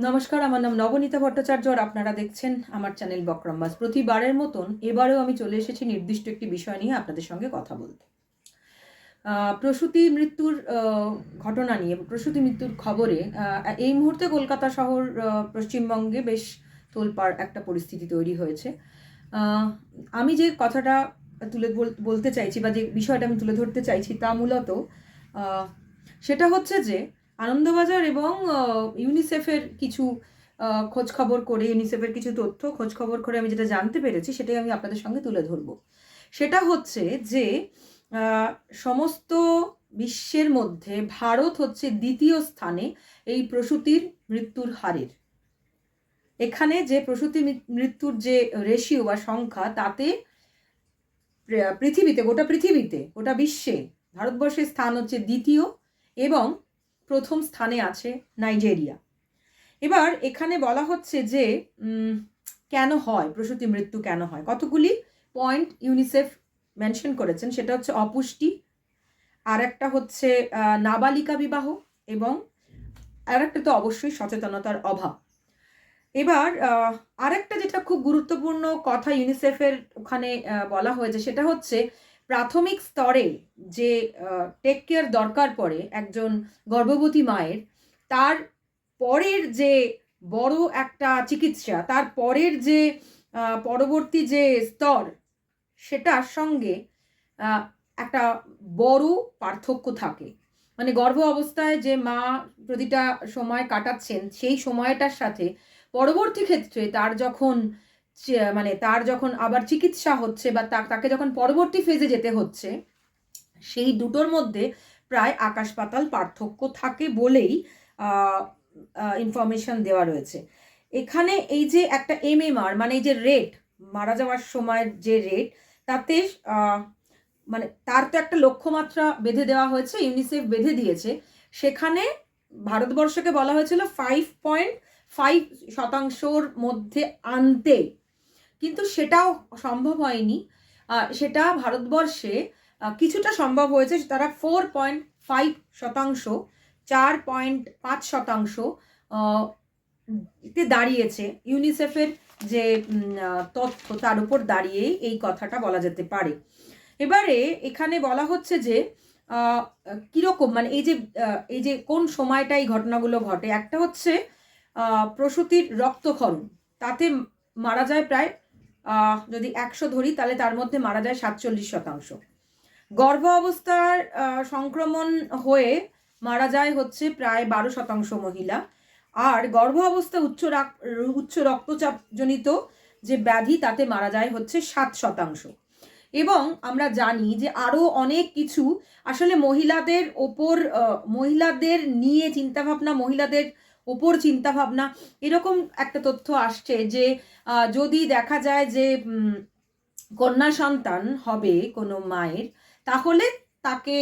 নমস্কার, আমার নাম নবনীতা ভট্টাচার্য আর আপনারা দেখছেন আমার চ্যানেল বক্রমবাস প্রতিবারের মতন এবারেও আমি চলে এসেছি নির্দিষ্ট একটি বিষয় নিয়ে আপনাদের সঙ্গে কথা বলতে। প্রসূতি মৃত্যুর ঘটনা নিয়ে, প্রসূতি মৃত্যুর খবরে এই মুহূর্তে কলকাতা শহর পশ্চিমবঙ্গে বেশ তোলপাড় একটা পরিস্থিতি তৈরি হয়েছে। আমি যে কথাটা তুলে বল- বলতে চাইছি বা যে বিষয়টা আমি তুলে ধরতে চাইছি তা মূলত সেটা হচ্ছে যে আনন্দবাজার এবং ইউনিসেফের কিছু খোঁজ খবর করে ইউনিসেফের কিছু তথ্য খোঁজ খবর করে আমি যেটা জানতে পেরেছি সেটাই আমি আপনাদের সঙ্গে তুলে ধরবো। সেটা হচ্ছে যে সমস্ত বিশ্বের মধ্যে ভারত হচ্ছে দ্বিতীয় স্থানে এই প্রসূতির মৃত্যুর হারের। এখানে যে প্রসূতি মৃত্যুর যে রেশিও বা সংখ্যা, তাতে পৃথিবীতে, গোটা পৃথিবীতে, গোটা বিশ্বে ভারতবর্ষের স্থান হচ্ছে দ্বিতীয় এবং প্রথম স্থানে আছে নাইজেরিয়া। এবার এখানে বলা হচ্ছে যে কেন হয়? প্রসূতি মৃত্যু কেন হয়? কতগুলি পয়েন্ট ইউনিসেফ মেনশন করেছেন, সেটা হচ্ছে অপুষ্টি আর একটা হচ্ছে নাবালিকা বিবাহ এবং আর একটা তো অবশ্যই সচেতনতার অভাব। এবার আরেকটা যেটা খুব গুরুত্বপূর্ণ কথা ইউনিসেফের ওখানে বলা হয়েছে, সেটা হচ্ছে প্রাথমিক স্তরে যে টেক কেয়ার দরকার পড়ে একজন গর্ভবতী মায়ের, তার পরের যে বড় একটা চিকিৎসা, তার পরের যে পরবর্তী যে স্তর, সেটার সঙ্গে একটা বড় পার্থক্য থাকে। মানে গর্ভ অবস্থায় যে মা প্রতিটা সময় কাটাচ্ছেন, সেই সময়টার সাথে পরবর্তী ক্ষেত্রে তার যখন মানে তার যখন আবার চিকিৎসা হচ্ছে বা তাকে যখন পরবর্তী ফেজে যেতে হচ্ছে, সেই দুটোর মধ্যে প্রায় আকাশ পাতাল পার্থক্য থাকে বলেই ইনফরমেশন দেওয়া রয়েছে। এখানে এই যে একটা এমএমআর মানে এই যে রেট মারা যাওয়ার সময়ের যে রেট তাতে মানে তার তো একটা লক্ষ্যমাত্রা বেঁধে দেওয়া হয়েছে ইউনিসেফ বেঁধে দিয়েছে। সেখানে ভারতবর্ষকে বলা হয়েছিল ফাইভ পয়েন্ট ফাইভ শতাংশর মধ্যে আনতে। কিন্তু সেটাও সম্ভব হয়নি। সেটা ভারতবর্ষে কিছুটা সম্ভব হয়েছে। তারা ফোর পয়েন্ট ফাইভ শতাংশ চার পয়েন্ট পাঁচ শতাংশ তে দাঁড়িয়েছে। ইউনিসেফের যে তথ্য, তার উপর দাঁড়িয়েই এই কথাটা বলা যেতে পারে। এবারে এখানে বলা হচ্ছে যে কীরকম মানে এই যে এই যে কোন সময়টা এই ঘটনাগুলো ঘটে? একটা হচ্ছে প্রসূতির রক্তক্ষরণ। তাতে মারা যায় প্রায় যদি একশো ধরি, তাহলে তার মধ্যে মারা যায় সাতচল্লিশ শতাংশ। গর্ভ অবস্থার সংক্রমণ হয়ে মারা যায় হচ্ছে প্রায় বারো শতাংশ মহিলা। আর গর্ভ অবস্থা উচ্চ উচ্চ রক্তচাপজনিত যে ব্যাধি, তাতে মারা যায় হচ্ছে সাত শতাংশ। এবং আমরা জানি যে আরও অনেক কিছু আসলে মহিলাদের ওপর মহিলাদের নিয়ে চিন্তাভাবনা, মহিলাদের ওপর চিন্তাভাবনা, এরকম একটা তথ্য আসছে যে যদি দেখা যায় যে কন্যা সন্তান হবে কোনো মায়ের, তাহলে তাকে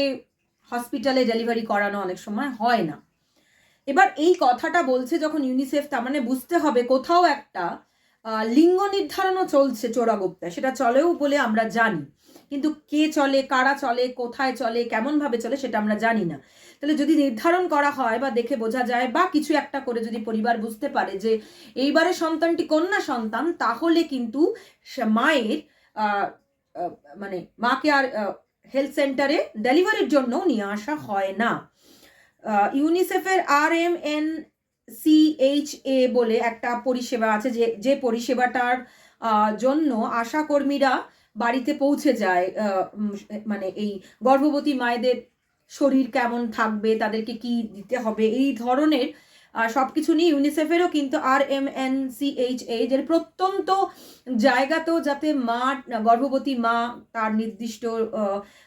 হসপিটালে ডেলিভারি করানো অনেক সময় হয় না। এবার এই কথাটা বলছে যখন ইউনিসেফ তার মানে বুঝতে হবে কোথাও একটা লিঙ্গ নির্ধারণও চলছে চোরাগোপ্তা সেটা চলেও বলে আমরা জানি। কিন্তু কে চলে, কারা চলে, কোথায় চলে, কেমনভাবে চলে সেটা আমরা জানি না। তাহলে যদি নির্ধারণ করা হয় বা দেখে বোঝা যায় বা কিছু একটা করে যদি পরিবার বুঝতে পারে যে এইবারে সন্তানটি কন্যা সন্তান, তাহলে কিন্তু মায়ের মানে মাকে আর হেলথ সেন্টারে ডেলিভারির জন্য নিয়ে আসা হয় না। ইউনিসেফের আর এম এন সিএইচএ বলে একটা পরিষেবা আছে যে যে পরিষেবাটার জন্য আশা কর্মীরা বাড়িতে পৌঁছে যায় মানে এই গর্ভবতী মায়েদের শরীর কেমন থাকবে, তাদেরকে কি দিতে হবে, এই ধরনের সব কিছু নিয়ে ইউনিসেফেরও কিন্তু আর M N C H A যে প্রত্যন্ত জায়গাতেও যাতে মা, গর্ভবতী মা তার নির্দিষ্ট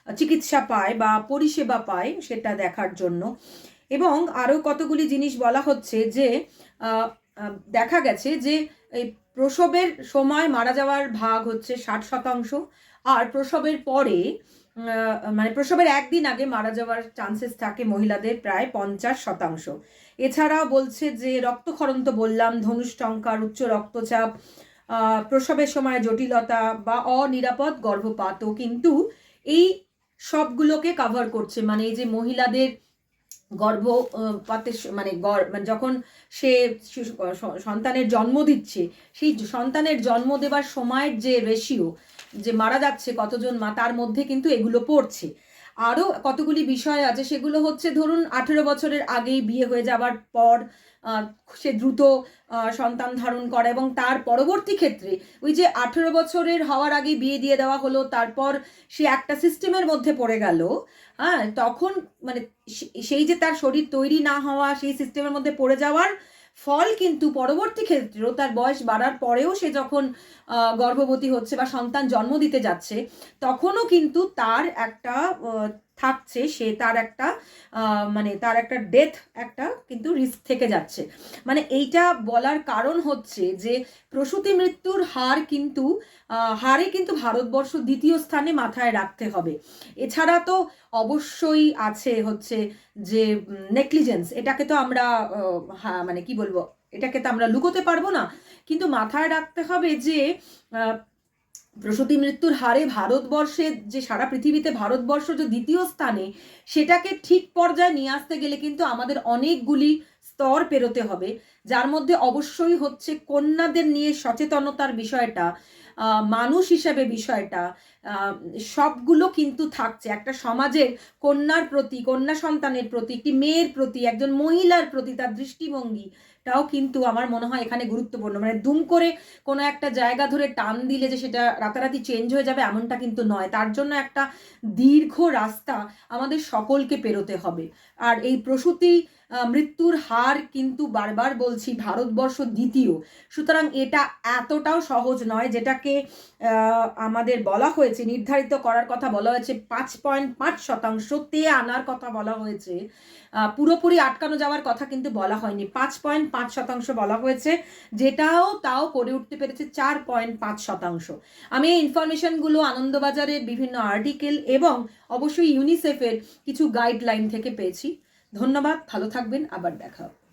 চিকিৎসা পায় বা পরিষেবা পায় সেটা দেখার জন্য। এবং আরও কতগুলি জিনিস বলা হচ্ছে যে দেখা গেছে যে এই প্রসবের সময় মারা যাওয়ার ভাগ হচ্ছে ষাট শতাংশ, আর প্রসবের পরে মানে প্রসবের একদিন আগে মারা যাওয়ার চান্সেস থাকে মহিলাদের প্রায় পঞ্চাশ শতাংশ। এছাড়াও বলছে যে রক্তক্ষরণ তো বললাম ধনুষ্টঙ্কার উচ্চ রক্তচাপ প্রসবের সময় জটিলতা বা অনিরাপদ গর্ভপাতও, কিন্তু এই সবগুলোকে কাভার করছে। মানে এই যে মহিলাদের গর্ভপাতের মানে মানে যখন সে সন্তানের জন্ম দিচ্ছে, সেই সন্তানের জন্ম দেবার সময়ের যে রেশিও যে মারা যাচ্ছে কতজন মা, তার মধ্যে কিন্তু এগুলো পড়ছে। আরও কতগুলি বিষয় আছে, সেগুলো হচ্ছে ধরুন আঠেরো বছরের আগেই বিয়ে হয়ে যাওয়ার পর সে দ্রুত সন্তান ধারণ করে এবং তার পরবর্তী ক্ষেত্রে ওই যে আঠেরো বছরের হওয়ার আগে বিয়ে দিয়ে দেওয়া হলো, তারপর সে একটা সিস্টেমের মধ্যে পড়ে গেল হ্যাঁ তখন মানে সেই যে তার শরীর তৈরি না হওয়া, সেই সিস্টেমের মধ্যে পড়ে যাওয়ার ফল কিন্তু পরবর্তী ক্ষেত্রেও তার বয়স বাড়ার পরেও সে যখন গর্ভবতী হচ্ছে বা সন্তান জন্ম দিতে যাচ্ছে, তখনও কিন্তু তার একটা থাকছে সে তার একটা মানে তার একটা ডেথ একটা কিন্তু রিস্ক থেকে যাচ্ছে। মানে এইটা বলার কারণ হচ্ছে যে প্রসূতি মৃত্যুর হার কিন্তু হারে কিন্তু ভারতবর্ষ দ্বিতীয় স্থানে মাথায় রাখতে হবে। এছাড়া তো অবশ্যই আছে হচ্ছে যে নেকলিজেন্স এটাকে তো আমরা মানে কি বলব, এটাকে তো আমরা লুকোতে পারব না। কিন্তু মাথায় রাখতে হবে যে প্রসূতি মৃত্যুর হারে ভারতবর্ষের যে সারা পৃথিবীতে ভারতবর্ষ যে দ্বিতীয় স্থানে, সেটাকে ঠিক পর্যায়ে নিয়ে আসতে গেলে কিন্তু আমাদের অনেকগুলি স্তর পেরোতে হবে। যার মধ্যে অবশ্যই হচ্ছে কন্যাদের নিয়ে সচেতনতার বিষয়টা। মানুষ হিসেবে বিষয়টা সবগুলো কিন্তু থাকছে। একটা সমাজের কন্যার প্রতি, কন্যা সন্তানের প্রতি, একটি মেয়ের প্রতি, একজন মহিলার প্রতি তার দৃষ্টিভঙ্গিটাও কিন্তু আমার মনে হয় এখানে গুরুত্বপূর্ণ। মানে দুম করে কোনো একটা জায়গা ধরে টান দিলে যে সেটা রাতারাতি চেঞ্জ হয়ে যাবে এমনটা কিন্তু নয়। তার জন্য একটা দীর্ঘ রাস্তা আমাদের সকলকে পেরোতে হবে। আর এই প্রসূতি মৃত্যুর হার কিন্তু বারবার বলছি ভারতবর্ষ দ্বিতীয়। সুতরাং এটা এতটাও সহজ নয় যেটাকে আমাদের বলা হয়েছে, নির্ধারিত করার কথা বলা হয়েছে, পাঁচ পয়েন্ট পাঁচ শতাংশ তে আনার কথা বলা হয়েছে। পুরোপুরি আটকানো যাওয়ার কথা কিন্তু বলা হয়নি। পাঁচ পয়েন্ট পাঁচ শতাংশ বলা হয়েছে, যেটাও তাও করে উঠতে পেরেছে চার পয়েন্ট পাঁচ শতাংশ। আমি এই ইনফরমেশনগুলো আনন্দবাজারের বিভিন্ন আর্টিকেল এবং অবশ্যই ইউনিসেফের কিছু গাইডলাইন থেকে পেয়েছি। ধন্যবাদ ভালো থাকবেন আবার দেখা হবে।